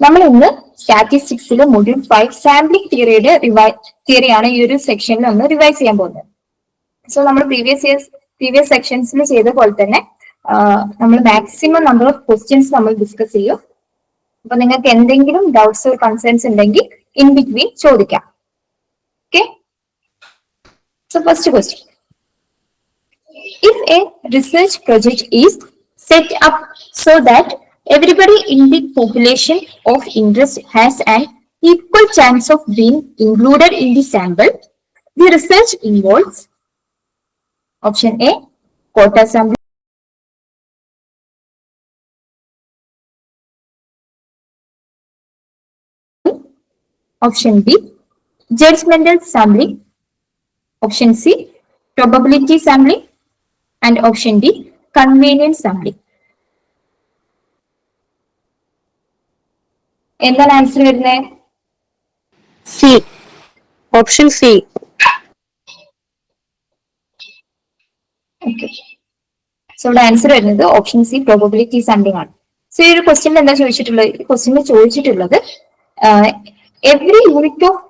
നമ്മൾ ഇന്ന് സ്റ്റാറ്റിസ്റ്റിക്സിൽ മൊഡ്യൂൾ ഫൈവ് സാമ്പിളിംഗ് തിയറിയുടെ റിവൈ തിയറിയാണ് ഈ ഒരു സെക്ഷനിൽ ഒന്ന് റിവൈസ് ചെയ്യാൻ പോകുന്നത്. സോ നമ്മൾ പ്രീവിയസ് ഇയർ പ്രീവിയസ് സെക്ഷൻസിൽ ചെയ്ത പോലെ തന്നെ നമ്മൾ മാക്സിമം നമ്പർ ഓഫ് ക്വസ്റ്റ്യൻസ് നമ്മൾ ഡിസ്കസ് ചെയ്യും. അപ്പൊ നിങ്ങൾക്ക് എന്തെങ്കിലും ഡൗട്ട്സ് കൺസേൺസ് ഉണ്ടെങ്കിൽ ഇൻ ബിറ്റ്വീൻ ചോദിക്കാം. Okay so first question if a research project is set up so that everybody in the population of interest has an equal chance of being included in the sample, the research involves option A, quota sampling. Option B, judgmental sampling. Option C, probability sampling. and option D, convenience sampling. എന്താണ് answer വരുന്നത് C option C okay so ഇവിടെ answer വരുന്നത് option C probability something ആണ്. So ഈ ഒരു question എന്താ ചോദിച്ചിട്ടുള്ളത്? ഈ ക്വസ്റ്റ്യനിൽ ചോദിച്ചിട്ടുള്ളത് every unit of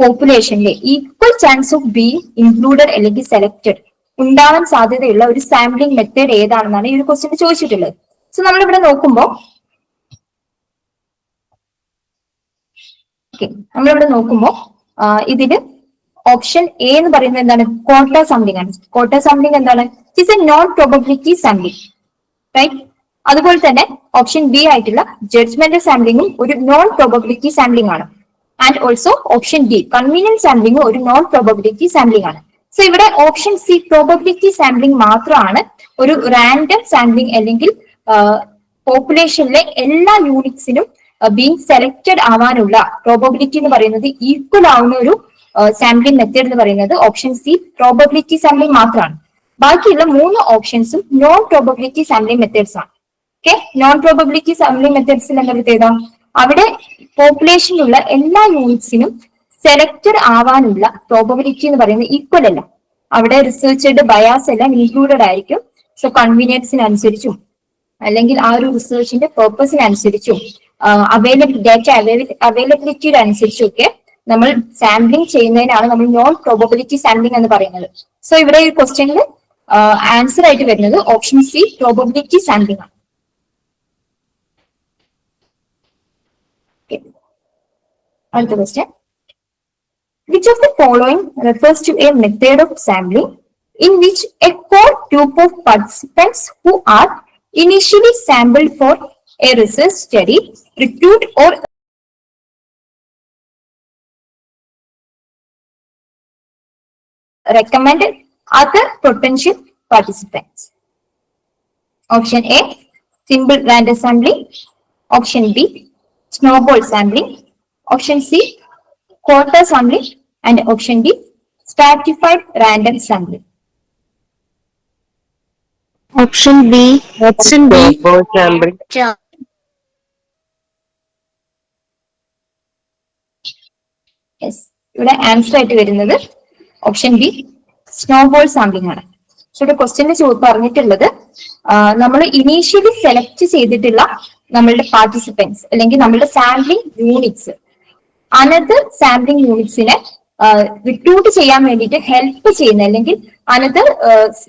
പോപ്പുലേഷനിലെ equal chance of be included അല്ലെങ്കിൽ സെലക്ടഡ് ഉണ്ടാവാൻ സാധ്യതയുള്ള ഒരു സാമ്പിളിംഗ് മെത്തേഡ് ഏതാണെന്നാണ് ഈ ഒരു ക്വസ്റ്റ്യൻ ചോദിച്ചിട്ടുള്ളത്. സോ നമ്മളിവിടെ നോക്കുമ്പോൾ ഓക്കെ നമ്മളിവിടെ നോക്കുമ്പോൾ ഇതിൽ ഓപ്ഷൻ എ എന്ന് പറയുന്നത് എന്താണ്? കോട്ട സംതിങ് ആണ്. കോട്ട സംതിങ് എന്താണ്? It's a non probability sampling right അതുപോലെ തന്നെ ഓപ്ഷൻ ബി ആയിട്ടുള്ള ജഡ്ജ്മെന്റ് സാമ്പിളിംഗും ഒരു നോൺ പ്രോബബിലിറ്റി സാമ്പിളിംഗ് ആണ് and also option D convenience സാമ്പിളിംഗും ഒരു നോൺ പ്രോബബിലിറ്റി സാമ്പിളിംഗ് ആണ്. സോ ഇവിടെ ഓപ്ഷൻ സി പ്രോബബിലിറ്റി സാമ്പിളിംഗ് മാത്രമാണ് ഒരു റാൻഡം സാമ്പിളിംഗ് അല്ലെങ്കിൽ പോപ്പുലേഷനിലെ എല്ലാ യൂണിറ്റ്സിനും ബീങ് സെലക്റ്റഡ് ആവാനുള്ള പ്രോബബിലിറ്റി എന്ന് പറയുന്നത് ഈക്വൽ ആവുന്ന ഒരു സാമ്പിളിംഗ് മെത്തേഡ് എന്ന് പറയുന്നത് ഓപ്ഷൻ സി പ്രോബബിലിറ്റി സാമ്പിളിംഗ് മാത്രമാണ് ബാക്കിയുള്ള മൂന്ന് ഓപ്ഷൻസും നോൺ പ്രോബബിലിറ്റി സാമ്പിളിംഗ് മെത്തേഡ്സ് ആണ്. ഓക്കെ നോൺ പ്രോബബിലിറ്റി സാമ്പിളിംഗ് മെത്തേഡ്സിൽ എന്താ പ്രത്യേകത? അവിടെ പോപ്പുലേഷനിലുള്ള എല്ലാ യൂണിറ്റ്സിനും സെലക്റ്റഡ് ആവാനുള്ള പ്രോബബിലിറ്റി എന്ന് പറയുന്നത് ഈക്വൽ അല്ല. അവിടെ റിസർച്ചറുടെ ബയാസ് എല്ലാം ഇൻക്ലൂഡഡ് ആയിരിക്കും. സോ കൺവീനിയൻസിനനുസരിച്ചും അല്ലെങ്കിൽ ആ ഒരു റിസർച്ചിന്റെ പേർപ്പസിനനുസരിച്ചും അവൈലബിൾ ഡേറ്റ അവൈലബിലിറ്റിയുടെ അനുസരിച്ചൊക്കെ നമ്മൾ സാമ്പിളിംഗ് ചെയ്യുന്നതിനാണ് നമ്മൾ നോൺ പ്രോബബിലിറ്റി സാമ്പിളിംഗ് എന്ന് പറയുന്നത്. സോ ഇവിടെ ഈ ക്വസ്റ്റ്യനിൽ ആൻസർ ആയിട്ട് വരുന്നത് ഓപ്ഷൻ സി പ്രോബബിലിറ്റി സാമ്പിളിംഗ് ആണ്. അടുത്ത question Which of the following refers to a method of sampling in which a core group of participants who are initially sampled for a research study recruit or recommend other potential participants. Option A, simple random sampling. Option B, snowball sampling. Option C, quarter sampling. And option D, stratified random sampling. Option B. Option B. Snowball sampling. Yes ഇവിടെ answer ആയിട്ട് വരുന്നത് option B snowball sampling ആണ്. പക്ഷെ ഇവിടെ ചോദി പറഞ്ഞിട്ടുള്ളത് നമ്മൾ initially select ചെയ്തിട്ടുള്ള നമ്മളുടെ പാർട്ടിസിപ്പൻസ് അല്ലെങ്കിൽ നമ്മളുടെ സാമ്പിളിംഗ് യൂണിറ്റ്സ് അനദർ സാമ്പിളിംഗ് യൂണിറ്റ്സിനെ റിക്രൂട്ട് ചെയ്യാൻ വേണ്ടിയിട്ട് ഹെൽപ്പ് ചെയ്യുന്ന അല്ലെങ്കിൽ അനദർ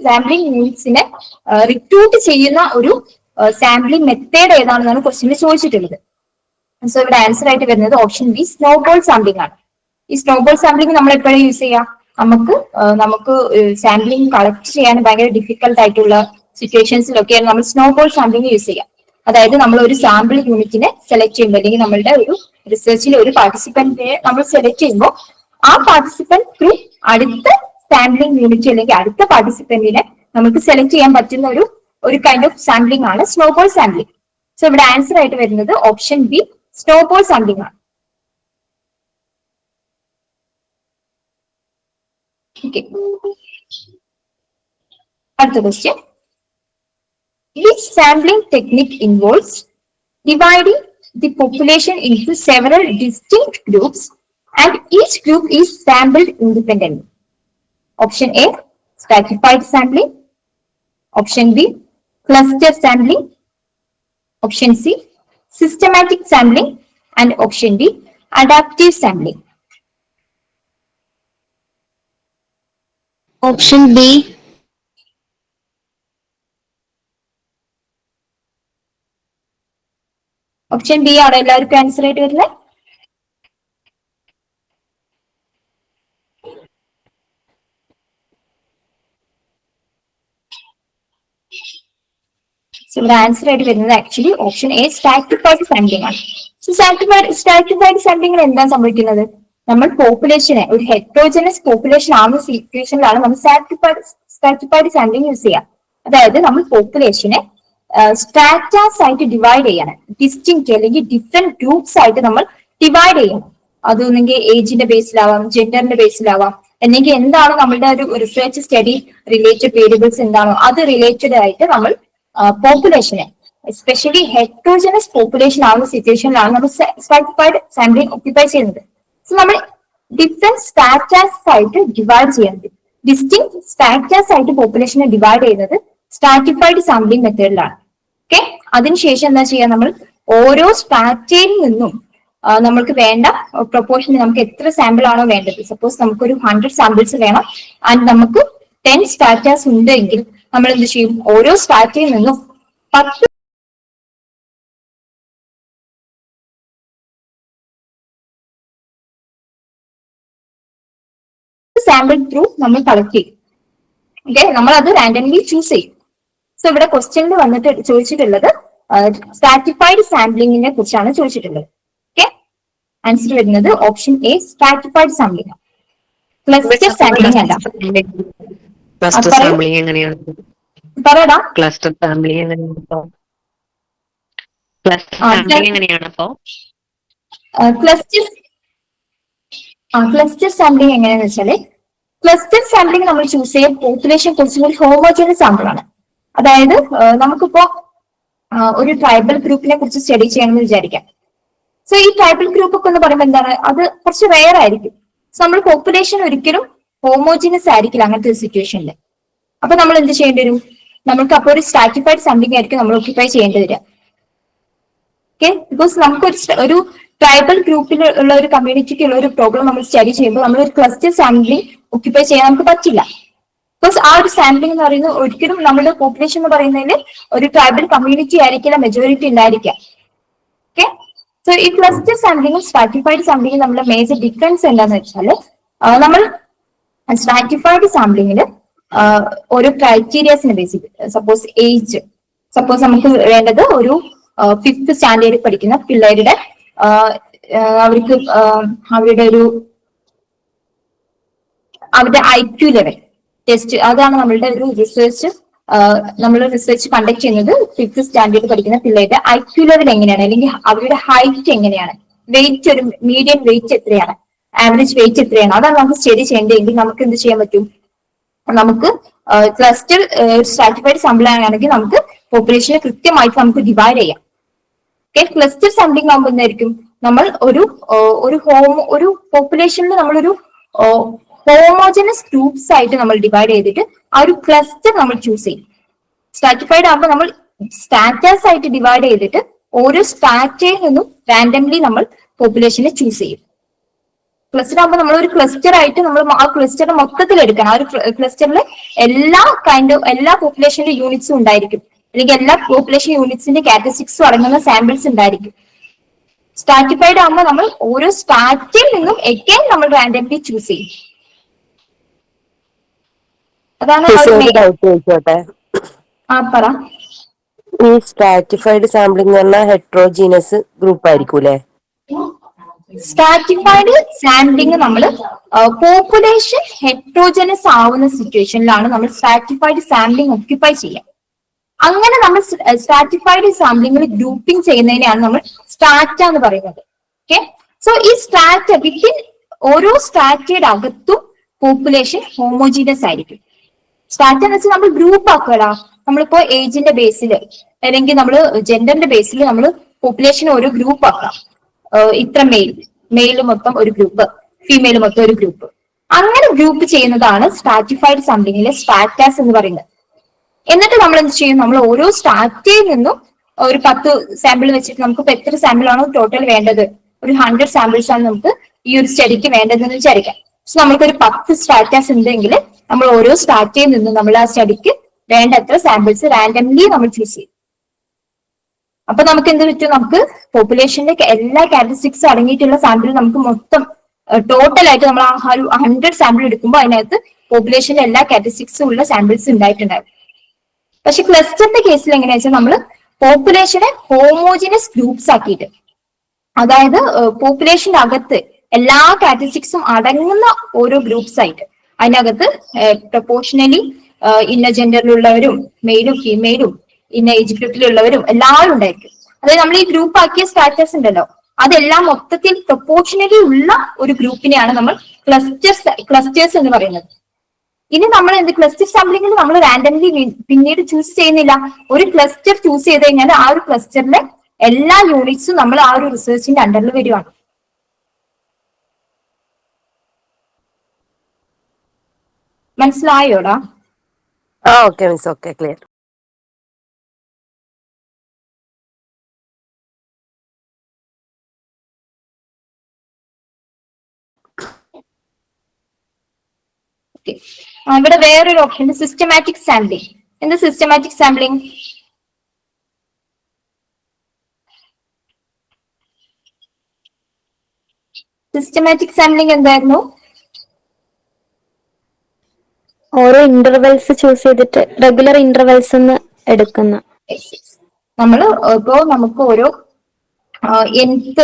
സാമ്പിളിംഗ് യൂണിറ്റ്സിനെ റിക്രൂട്ട് ചെയ്യുന്ന ഒരു സാമ്പിളിംഗ് മെത്തേഡ് ഏതാണെന്നാണ് ക്വസ്റ്റ്യനിൽ ചോദിച്ചിട്ടുള്ളത്. സോ ഇവിടെ ആൻസർ ആയിട്ട് വരുന്നത് ഓപ്ഷൻ ബി സ്നോബോൾ സാമ്പിളിംഗ് ആണ്. ഈ സ്നോബോൾ സാമ്പിളിംഗ് നമ്മൾ എപ്പോഴും യൂസ് ചെയ്യാം? നമുക്ക് നമുക്ക് സാമ്പിളിംഗ് കളക്ട് ചെയ്യാൻ ഭയങ്കര ഡിഫിക്കൽട്ട് ആയിട്ടുള്ള സിറ്റുവേഷൻസിലൊക്കെയാണ് നമ്മൾ സ്നോബോൾ സാമ്പിളിംഗ് യൂസ് ചെയ്യാം. അതായത് നമ്മൾ ഒരു സാമ്പിൾ യൂണിറ്റിനെ സെലക്ട് ചെയ്യുമ്പോൾ അല്ലെങ്കിൽ നമ്മളുടെ ഒരു റിസർച്ചിൽ ഒരു പാർട്ടിസിപ്പന്റിനെ നമ്മൾ സെലക്ട് ചെയ്യുമ്പോൾ ആ പാർട്ടിസിപ്പന്റ് ത്രൂ അടുത്ത സാമ്പിളിംഗ് യൂണിറ്റ് അല്ലെങ്കിൽ അടുത്ത പാർട്ടിസിപ്പന്റിനെ നമുക്ക് സെലക്ട് ചെയ്യാൻ പറ്റുന്ന ഒരു ഒരു കൈൻഡ് ഓഫ് സാമ്പിളിംഗ് ആണ് സ്നോബോൾ സാമ്പിളിംഗ് സോ ഇവിടെ ആൻസർ ആയിട്ട് വരുന്നത് ഓപ്ഷൻ ബി സ്നോബോൾ സാമ്പിളിംഗ് ആണ്. Okay. Another question. Which sampling technique involves dividing the population into several distinct groups and each group is sampled independently? Option A, stratified sampling. Option B, cluster sampling. Option C, systematic sampling. And option D, adaptive sampling. Option B. Option B ആണ് എല്ലാവർക്കും answer ആയിട്ട് വരുന്നത് ഇവിടെ answer ആയിട്ട് വരുന്നത് actually option A stratified sampling ആണ്. Stratified സ്റ്റാറ്റിഫൈഡ് സാമ്പിളിംഗിൽ എന്താണ് സംഭവിക്കുന്നത്? നമ്മൾ പോപ്പുലേഷനെ ഒരു ഹെറ്ററോജനസ് പോപ്പുലേഷൻ ആവുന്ന സിറ്റുവേഷനിലാണ് നമ്മൾ സ്ട്രാറ്റിഫൈഡ് സാമ്പിളിംഗ് യൂസ് ചെയ്യുക. അതായത് നമ്മൾ പോപ്പുലേഷനെ സ്ട്രാറ്റാസ് ആയിട്ട് ഡിവൈഡ് ചെയ്യണം. ഡിസ്റ്റിങ് അല്ലെങ്കിൽ ഡിഫറെന്റ് ഗ്രൂപ്പ്സ് ആയിട്ട് നമ്മൾ ഡിവൈഡ് ചെയ്യണം അത് ഒന്നെങ്കിൽ ഏജിന്റെ ബേസിലാവാം ജെൻഡറിന്റെ ബേസിലാവാം അല്ലെങ്കിൽ എന്താണ് നമ്മളുടെ ഒരു റിസർച്ച് സ്റ്റഡി റിലേറ്റഡ് വേരിയബിൾസ് എന്താണോ അത് റിലേറ്റഡ് ആയിട്ട് നമ്മൾ പോപ്പുലേഷനെ എസ്പെഷ്യലി ഹെറ്ററോജനസ് പോപ്പുലേഷൻ ആവുന്ന സിറ്റുവേഷനിലാണ് നമ്മൾ സ്ട്രാറ്റിഫൈഡ് സാമ്പിളിംഗ് ഒക്യുപ്പൈ ചെയ്യുന്നത്. സോ നമ്മൾ ഡിഫറെന്റ് സ്റ്റാറ്റാസ് ആയിട്ട് ഡിവൈഡ് ചെയ്യുന്നത് ഡിസ്റ്റിങ് സ്റ്റാറ്റാസ് ആയിട്ട് പോപ്പുലേഷനെ ഡിവൈഡ് ചെയ്യുന്നത് സ്റ്റാറ്റിഫൈഡ് സാമ്പിളിംഗ് മെത്തേഡിലാണ് ഓക്കെ അതിനുശേഷം എന്താ ചെയ്യുക നമ്മൾ? ഓരോ സ്റ്റാറ്റയിൽ നിന്നും നമുക്ക് വേണ്ട പ്രൊപ്പോർഷൻ നമുക്ക് എത്ര സാമ്പിൾ ആണോ വേണ്ടത്. സപ്പോസ് നമുക്കൊരു ഹൺഡ്രഡ് സാമ്പിൾസ് വേണം. ആൻഡ് നമുക്ക് ടെൻ സ്റ്റാറ്റാസ് ഉണ്ടെങ്കിൽ നമ്മൾ എന്ത് ചെയ്യും? ഓരോ സ്റ്റാറ്റയിൽ നിന്നും പത്ത് സാമ്പിൾ ത്രൂ നമ്മൾ കളക്ട് ചെയ്യും. ഓക്കെ നമ്മൾ അത് റാൻഡംലി ചൂസ് ചെയ്യും. സോ ഇവിടെ ക്വസ്റ്റ്യനിൽ വന്നിട്ട് ചോദിച്ചിട്ടുള്ളത് സ്റ്റാറ്റിഫൈഡ് സാമ്പിളിങ്ങിനെ കുറിച്ചാണ് ചോദിച്ചിട്ടുള്ളത്. ഓക്കെ ആൻസർ വരുന്നത് option A stratified sampling cluster sampling അല്ല. ക്ലസ്റ്റർ. സാമ്പിളിംഗ് എങ്ങനെയാണ്? പറയടാ. ക്ലസ്റ്റർ സാമ്പിളിംഗ് എങ്ങനെയാണ് അപ്പോ ക്ലസ്റ്റർ ആ, സാമ്പിളിംഗ് എങ്ങനെയാണ് അപ്പോ ക്ലസ്റ്റർ ക്ലസ്റ്റർ സാമ്പിളിംഗ് എങ്ങനെയാന്ന് വെച്ചാൽ ക്ലസ്റ്റർ സാമ്പിളിംഗ് നമ്മൾ ചൂസ് ചെയ്യാൻ പോപ്പുലേഷൻ കുറച്ചും കൂടി ഹോമോജനസ് സാമ്പിൾ ആണ്. അതായത് നമുക്കിപ്പോ ഒരു ട്രൈബൽ ഗ്രൂപ്പിനെ കുറിച്ച് സ്റ്റഡി ചെയ്യണമെന്ന് വിചാരിക്കാം. സോ ഈ ട്രൈബൽ ഗ്രൂപ്പ് ഒക്കെ എന്ന് പറയുമ്പോൾ എന്താണ്? അത് കുറച്ച് റെയർ ആയിരിക്കും. സോ നമ്മൾ പോപ്പുലേഷൻ ഒരിക്കലും ഹോമോജിനസ് ആയിരിക്കില്ല അങ്ങനത്തെ ഒരു സിറ്റുവേഷനിൽ അപ്പൊ നമ്മൾ എന്ത് ചെയ്യേണ്ടി വരും? നമുക്ക് അപ്പോൾ ഒരു സ്റ്റാറ്റിഫൈഡ് സംതിങ് ആയിരിക്കും നമ്മൾ ഓക്യുപ്പൈ ചെയ്യേണ്ടി വരിക. ഓക്കെ ബിക്കോസ് നമുക്ക് ഒരു ഒരു ട്രൈബൽ ഗ്രൂപ്പിൽ ഉള്ള ഒരു കമ്മ്യൂണിറ്റിക്ക് ഉള്ള ഒരു പ്രോബ്ലം നമ്മൾ സ്റ്റഡി ചെയ്യുമ്പോൾ നമ്മൾ ഒരു ക്ലസ്റ്റർ സാമ്പിളിംഗ് ഒക്യുപ്പൈ ചെയ്യാൻ നമുക്ക് പറ്റില്ല. ബിക്കോസ് ആ ഒരു സാമ്പിളിംഗ് എന്ന് പറയുന്നത് ഒരിക്കലും നമ്മുടെ പോപ്പുലേഷൻ എന്ന് പറയുന്നതിൽ ഒരു ട്രൈബൽ കമ്മ്യൂണിറ്റി ആയിരിക്കില്ല മെജോറിറ്റി ഉണ്ടായിരിക്കുക ഓക്കെ സോ ഈ ക്ലസ്റ്റർ സാമ്പിളിംഗും സ്ട്രാറ്റിഫൈഡ് സാമ്പിളിംഗും നമ്മുടെ മേജർ ഡിഫറൻസ് എന്താന്ന് വെച്ചാൽ നമ്മൾ സ്ട്രാറ്റിഫൈഡ് സാമ്പിളിങ്ങിൽ ഓരോ ക്രൈറ്റീരിയസിനെ ബേസിക് സപ്പോസ് ഏജ് സപ്പോസ് നമുക്ക് വേണ്ടത് ഒരു ഫിഫ്ത് സ്റ്റാൻഡേർഡിൽ പഠിക്കുന്ന പിള്ളേരുടെ അവർക്ക് അവരുടെ ഒരു അവരുടെ ഐ ക്യു ലെവൽ ടെസ്റ്റ് അതാണ് നമ്മളുടെ ഒരു റിസർച്ച് നമ്മൾ റിസർച്ച് കണ്ടക്ട് ചെയ്യുന്നത് ഫിഫ്ത് സ്റ്റാൻഡേർഡ് പഠിക്കുന്ന പിള്ളേരുടെ ഐ ക്യു ലെവൽ എങ്ങനെയാണ്? അല്ലെങ്കിൽ അവരുടെ ഹൈറ്റ് എങ്ങനെയാണ്? വെയിറ്റ് ഒരു മീഡിയം വെയിറ്റ് എത്രയാണ്? ആവറേജ് വെയിറ്റ് എത്രയാണ്? അതാണ് നമുക്ക് സ്റ്റഡി ചെയ്യേണ്ടതെങ്കിൽ നമുക്ക് എന്ത് ചെയ്യാൻ പറ്റും? നമുക്ക് ക്ലസ്റ്റർ സ്ട്രാറ്റിഫൈഡ് സാമ്പിൾ ആണെങ്കിൽ നമുക്ക് പോപ്പുലേഷനെ കൃത്യമായിട്ട് നമുക്ക് ഡിവൈഡ് ചെയ്യാം. ഓക്കെ ക്ലസ്റ്റർ സാമ്പിളിംഗ് ആകുമ്പോൾ എന്തായിരിക്കും? നമ്മൾ ഒരു ഒരു ഹോം ഒരു പോപ്പുലേഷനിൽ നമ്മളൊരു ഹോമോജനസ് ഗ്രൂപ്പ്സ് ആയിട്ട് നമ്മൾ ഡിവൈഡ് ചെയ്തിട്ട് ആ ഒരു ക്ലസ്റ്റർ നമ്മൾ ചൂസ് ചെയ്യും. സ്റ്റാറ്റിഫൈഡ് ആകുമ്പോൾ നമ്മൾ സ്റ്റാറ്റസ് ആയിട്ട് ഡിവൈഡ് ചെയ്തിട്ട് ഓരോ സ്റ്റാറ്റയിൽ നിന്നും റാൻഡംലി നമ്മൾ പോപ്പുലേഷനെ ചൂസ് ചെയ്യും. ക്ലസ്റ്റർ ആകുമ്പോൾ നമ്മൾ ഒരു ക്ലസ്റ്റർ ആയിട്ട് നമ്മൾ ആ ക്ലസ്റ്റർ മൊത്തത്തിൽ എടുക്കണം. ആ ഒരു ക്ലസ്റ്ററിൽ എല്ലാ കൈൻഡ് എല്ലാ പോപ്പുലേഷന്റെ യൂണിറ്റ്സും ഉണ്ടായിരിക്കും. അല്ലെങ്കിൽ എല്ലാ പോപ്പുലേഷൻ യൂണിറ്റ്സിന്റെ കാറ്റസ്റ്റിക്സും അടങ്ങുന്ന സാമ്പിൾസ് ഉണ്ടായിരിക്കും. സ്റ്റാറ്റിഫൈഡ് ആകുമ്പോൾ നമ്മൾ ഓരോ സ്റ്റാറ്റിൽ നിന്നും എഗൈൻ നമ്മൾ റാൻഡംലി ചൂസ് ചെയ്യും. അതാണ് ഡൗട്ട് ചോദിച്ചോട്ടെ ആ പറ. ഈ സ്ട്രാറ്റിഫൈഡ് സാമ്പിളിംഗ് പറഞ്ഞാൽ ഹെട്രോജീനസ് ഗ്രൂപ്പ് ആയിരിക്കും സ്റ്റാറ്റിഫൈഡ് സ്ട്രാറ്റിഫൈഡ് സാമ്പിളിംഗ് നമ്മൾ പോപ്പുലേഷൻ ഹെട്രോജനസ് ആവുന്ന സിറ്റുവേഷനിലാണ് നമ്മൾ സ്റ്റാറ്റിഫൈഡ് സാമ്പിളിംഗ് ഒക്യുപ്പൈ ചെയ്യുക. അങ്ങനെ നമ്മൾ സ്റ്റാറ്റിഫൈഡ് സാമ്പിളിംഗിൽ ഗ്രൂപ്പിംഗ് ചെയ്യുന്നതിനെയാണ് നമ്മൾ സ്ട്രാറ്റ എന്ന് പറയുന്നത്. ഓക്കെ സോ ഈ സ്റ്റാറ്റ വിത്തിൻ ഓരോ സ്ട്രാറ്റയുടെ അകത്തും പോപ്പുലേഷൻ ഹോമോജീനസ് ആയിരിക്കും. സ്റ്റാറ്റ എന്ന് വെച്ചാൽ നമ്മൾ ഗ്രൂപ്പ് ആക്കുകടാ നമ്മളിപ്പോ ഏജിന്റെ ബേസിൽ അല്ലെങ്കിൽ നമ്മൾ ജെൻഡറിന്റെ ബേസിൽ നമ്മൾ പോപ്പുലേഷൻ ഓരോ ഗ്രൂപ്പ് ആക്കാം ഇത്ര മെയിൽ മെയിൽ മൊത്തം ഒരു ഗ്രൂപ്പ് ഫീമെയിൽ മൊത്തം ഒരു ഗ്രൂപ്പ് അങ്ങനെ ഗ്രൂപ്പ് ചെയ്യുന്നതാണ് സ്ട്രാറ്റിഫൈഡ് സംതിങ്ങിലെ സ്റ്റാറ്റാസ് എന്ന് പറയുന്നത്. എന്നിട്ട് നമ്മൾ എന്ത് ചെയ്യും? നമ്മൾ ഓരോ സ്റ്റാറ്റയിൽ നിന്നും ഒരു പത്ത് സാമ്പിൾ വെച്ചിട്ട് നമുക്ക് ഇപ്പൊ എത്ര സാമ്പിൾ ആണോ ടോട്ടൽ വേണ്ടത്? ഒരു ഹൺഡ്രഡ് സാമ്പിൾസ് ആണ് നമുക്ക് ഈ ഒരു സ്റ്റഡിക്ക് വേണ്ടതെന്ന് വിചാരിക്കാം. പക്ഷെ നമുക്കൊരു പത്ത് സ്റ്റാറ്റാസ് ഉണ്ടെങ്കിൽ നമ്മൾ ഓരോ സ്റ്റാറ്റയിൽ നിന്നും നമ്മൾ ആ സ്റ്റഡിക്ക് വേണ്ടത്ര സാമ്പിൾസ് റാൻഡംലി നമ്മൾ ചൂസ് ചെയ്യും. അപ്പൊ നമുക്ക് എന്ത് പറ്റും? നമുക്ക് പോപ്പുലേഷന്റെ എല്ലാ കാരക്ടറിസ്റ്റിക്സ് അടങ്ങിയിട്ടുള്ള സാമ്പിൾ നമുക്ക് മൊത്തം ടോട്ടൽ ആയിട്ട് നമ്മൾ ആ ഒരു ഹൺഡ്രഡ് സാമ്പിൾ എടുക്കുമ്പോൾ അതിനകത്ത് പോപ്പുലേഷന്റെ എല്ലാ കാരക്ടറിസ്റ്റിക്സും ഉള്ള സാമ്പിൾസ് ഉണ്ടായിട്ടുണ്ടാവും. പക്ഷെ ക്ലസ്റ്ററിന്റെ കേസിൽ എങ്ങനെയാ വെച്ചാൽ നമ്മൾ പോപ്പുലേഷനെ ഹോമോജിനസ് ഗ്രൂപ്പ്സ് ആക്കിയിട്ട് അതായത് പോപ്പുലേഷന്റെ അകത്ത് എല്ലാ കാറ്റഗറിക്സും അടങ്ങുന്ന ഓരോ ഗ്രൂപ്പ്സ് ആയിട്ട്. അതിനകത്ത് പ്രൊപ്പോർഷനലി ഇന്ന ജെൻഡറിലുള്ളവരും മെയിലും ഫീമെയിലും ഇന്ന ഏജ് ഗ്രൂപ്പിലുള്ളവരും എല്ലാവരും ഉണ്ടായിരിക്കും. അതായത് നമ്മൾ ഈ ഗ്രൂപ്പ് ആക്കിയ സ്റ്റാറ്റസ് ഉണ്ടല്ലോ. അതെല്ലാം മൊത്തത്തിൽ പ്രൊപ്പോർഷനലി ഉള്ള ഒരു ഗ്രൂപ്പിനെയാണ് നമ്മൾ ക്ലസ്റ്റേഴ്സ് ക്ലസ്റ്റേഴ്സ് എന്ന് പറയുന്നത്. ഇനി നമ്മൾ എന്ത് ക്ലസ്റ്റർ സാമ്പിളിംഗിൽ നമ്മൾ റാൻഡംലി പിന്നീട് ചൂസ് ചെയ്യുന്നില്ല. ഒരു ക്ലസ്റ്റർ ചൂസ് ചെയ്ത് കഴിഞ്ഞാൽ ആ ഒരു ക്ലസ്റ്ററിലെ എല്ലാ യൂണിറ്റ്സും നമ്മൾ ആ ഒരു റിസർച്ചിന്റെ അണ്ടറിൽ വരുവാണ് മനസ്സിലായോടാ? ആ ഓക്കെ മിസ് ഓക്കെ ക്ലിയർ. ഇവിടെ വേറൊരു ഓപ്ഷൻ സിസ്റ്റമാറ്റിക് സാമ്പിളിംഗ് എന്ത് സിസ്റ്റമാറ്റിക് സാമ്പിളിംഗ് സിസ്റ്റമാറ്റിക് സാമ്പിളിംഗ് എന്തായിരുന്നു? ഓരോ ഇന്റർവെൽസ് ചൂസ് ചെയ്തിട്ട് റെഗുലർ ഇന്റർവെൽസ് എടുക്കുന്ന. നമ്മൾ ഇപ്പോ നമുക്ക് ഓരോ എന്ത്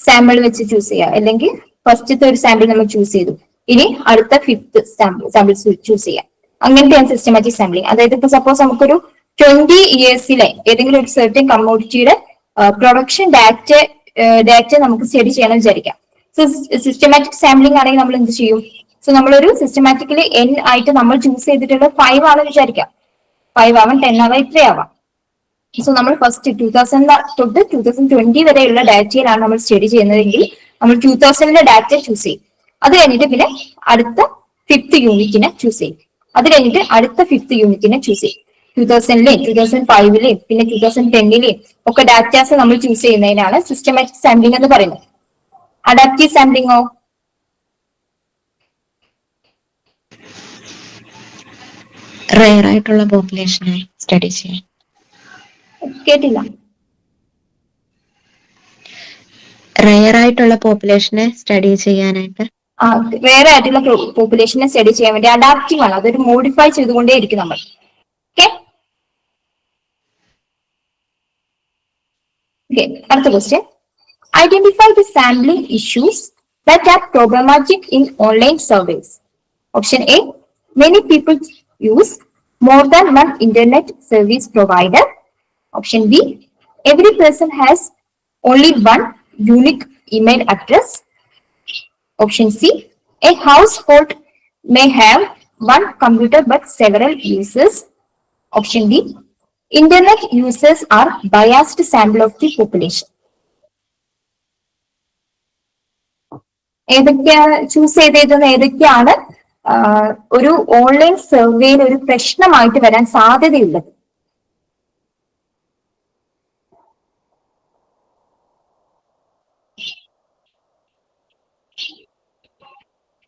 സാമ്പിൾ വെച്ച് ചൂസ് ചെയ്യാം. അല്ലെങ്കിൽ ഫസ്റ്റത്തെ ഒരു സാമ്പിൾ നമ്മൾ ചൂസ് ചെയ്തു. ഇനി അടുത്ത ഫിഫ്ത്ത് സാമ്പിൾ സാമ്പിൾസ് ചൂസ് ചെയ്യാം. അങ്ങനത്തെയാണ് സിസ്റ്റമാറ്റിക് സാമ്പിളിങ് അതായത് ഇപ്പൊ സപ്പോസ് നമുക്കൊരു ട്വന്റി ഇയേഴ്സിലെ ഏതെങ്കിലും ഒരു സെർട്ടൻ കമ്മോഡിറ്റിയുടെ പ്രൊഡക്ഷൻ ഡാറ്റ ഡാറ്റ നമുക്ക് സ്റ്റഡി ചെയ്യണം വിചാരിക്കാം. സിസ്റ്റമാറ്റിക് സാമ്പിളിംഗ് ആണെങ്കിൽ നമ്മൾ എന്ത് ചെയ്യും? സോ നമ്മളൊരു സിസ്റ്റമാറ്റിക്കലി എൻ ആയിട്ട് നമ്മൾ ചൂസ് ചെയ്തിട്ടുള്ള ഫൈവ് ആണെന്ന് വിചാരിക്കാം. ഫൈവ് ആവാം ടെൻ ആവാം ഇത്രയാവാം സോ നമ്മൾ ഫസ്റ്റ് ടൂ തൗസൻഡ് തൊട്ട് ടൂ തൗസൻഡ് ട്വന്റി വരെയുള്ള ഡാറ്റയിലാണ് നമ്മൾ സ്റ്റഡി ചെയ്യുന്നതെങ്കിൽ നമ്മൾ ടൂ തൗസൻഡിന്റെ ഡാറ്റ ചൂസ് ചെയ്യും. അത് കഴിഞ്ഞിട്ട് പിന്നെ അടുത്ത ഫിഫ്ത്ത് യൂണിറ്റിനെ ചൂസ് ചെയ്യും. അത് കഴിഞ്ഞിട്ട് അടുത്ത ഫിഫ്ത്ത് യൂണിറ്റിനെ ചൂസ് ചെയ്യും. ടൂ തൗസൻഡിലെയും ടൂ തൗസൻഡ് ഫൈവിലെയും പിന്നെ ടൂ തൗസൻഡ് ടെന്നിലെയും ഒക്കെ ഡാറ്റാസ് നമ്മൾ ചൂസ് ചെയ്യുന്നതിനാണ് സിസ്റ്റമാറ്റിക് സാമ്പിളിംഗ് എന്ന് പറയുന്നത്. അഡാപ്റ്റീവ് സാമ്പിളിംഗോ റയർ ആയിട്ടുള്ള പോപ്പുലേഷനെ സ്റ്റഡി ചെയ്യാൻ. കേട്ടില്ല. റെയർ ആയിട്ടുള്ള പോപ്പുലേഷനെ സ്റ്റഡി ചെയ്യാനായിട്ട്? റെയർ ആയിട്ടുള്ള പോപ്പുലേഷനെ സ്റ്റഡി ചെയ്യാൻ വേണ്ടി അഡാപ്റ്റീവ് ആണ്. അതൊരു മോഡിഫൈ ചെയ്തുകൊണ്ടേ ഇരിക്കും നമ്മൾ. ഓക്കെ ഓക്കെ അടുത്ത question identify the sampling issues that are problematic in online surveys option A many people Use more than one internet service provider option B every person has only one unique email address Option C. A household may have one computer but several users. Option D. Internet users are biased sample of the population. ഏതൊക്കെയാണ് choose ചെയ്തേക്കുന്ന ഏതൊക്കെയാണ് ആ, ഒരു online സർവേയിൽ ഒരു പ്രശ്നമായിട്ട് വരാൻ സാധ്യതയുള്ളത്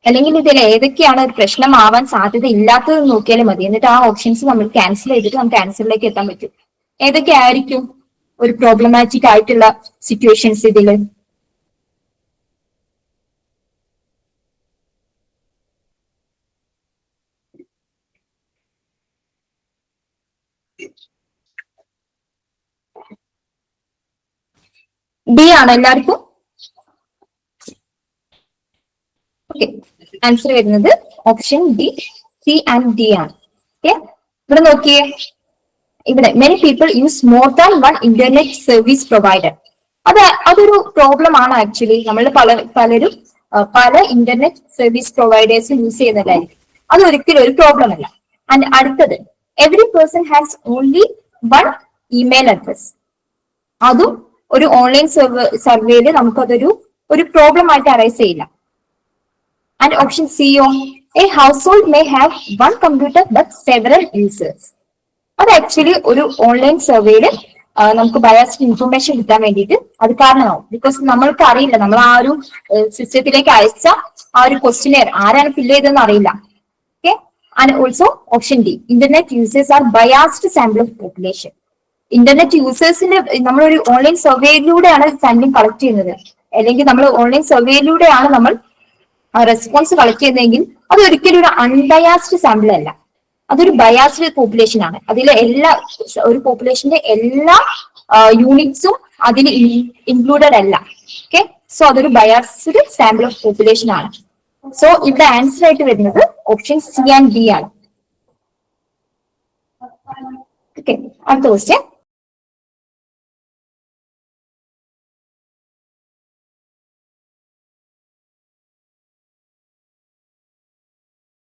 അല്ലെങ്കിൽ ഇതിൽ ഏതൊക്കെയാണ് ഒരു പ്രശ്നമാവാൻ സാധ്യത ഇല്ലാത്തത് നോക്കിയാൽ മതി. എന്നിട്ട് ആ ഓപ്ഷൻസ് നമ്മൾ ക്യാൻസൽ ചെയ്തിട്ട് നമുക്ക് ആൻസറിലേക്ക് എത്താൻ പറ്റും. ഏതൊക്കെ ആയിരിക്കും ഒരു പ്രോബ്ലമാറ്റിക് ആയിട്ടുള്ള സിറ്റുവേഷൻസ് ഇതിൽ ഡി ആണ് എല്ലാവർക്കും? ഓക്കെ ആൻസർ വരുന്നത് option D C and D ആണ്. ഓക്കെ ഇവിടെ നോക്കിയേ. ഇവിടെ many people use more than one internet service provider അത് അതൊരു പ്രോബ്ലം ആണ് ആക്ച്വലി നമ്മൾ പല പലരും പല ഇന്റർനെറ്റ് സർവീസ് പ്രൊവൈഡേഴ്സ് യൂസ് ചെയ്യുന്നതായിരിക്കും. അത് ഒരിക്കലും ഒരു പ്രോബ്ലം അല്ല. ആൻഡ് അടുത്തത് every person has only one email address അതും ഒരു ഓൺലൈൻ സർവേയിൽ നമുക്കതൊരു ഒരു പ്രോബ്ലം ആയിട്ട് അറൈസ് ചെയ്യില്ല. And option C oh a household may have one computer but several users അത് ആക്ച്വലി ഒരു ഓൺലൈൻ സർവേയിൽ നമുക്ക് ബയാസ്ഡ് ഇൻഫർമേഷൻ കിട്ടാൻ വേണ്ടിയിട്ട് അത് കാരണമാവും. ബിക്കോസ് നമ്മൾക്ക് അറിയില്ല നമ്മൾ ആ ഒരു സിസ്റ്റത്തിലേക്ക് അയച്ച ആ ഒരു ക്വസ്റ്റിനെയർ ആരാണ് ഫില്ല് ചെയ്തതെന്ന് അറിയില്ല. Okay and also option D internet users are biased sample of population internet യൂസേഴ്സിന്റെ നമ്മളൊരു ഓൺലൈൻ സർവേയിലൂടെയാണ് ഫണ്ടിങ് കളക്ട് ചെയ്യുന്നത്. അല്ലെങ്കിൽ നമ്മൾ ഓൺലൈൻ സർവേയിലൂടെയാണ് നമ്മൾ റെസ്പോൺസ് കളക്ട് ചെയ്യുന്നതെങ്കിൽ അത് ഒരിക്കലും ഒരു അൺബയാസ്ഡ് സാമ്പിൾ അല്ല. അതൊരു ബയാസ്ഡ് പോപ്പുലേഷൻ ആണ്. അതിലെ എല്ലാ ഒരു പോപ്പുലേഷന്റെ എല്ലാ യൂണിറ്റ്സും അതിൽ ഇൻക്ലൂഡഡ് അല്ല. ഓക്കെ സോ അതൊരു ബയാസ്ഡ് സാമ്പിൾ ഓഫ് പോപ്പുലേഷൻ ആണ്. സോ ഇവിടെ ആൻസർ ആയിട്ട് വരുന്നത് ഓപ്ഷൻ സി ആൻഡ് ഡി ആണ്. ഓക്കെ അടുത്ത ക്വസ്റ്റ്യൻ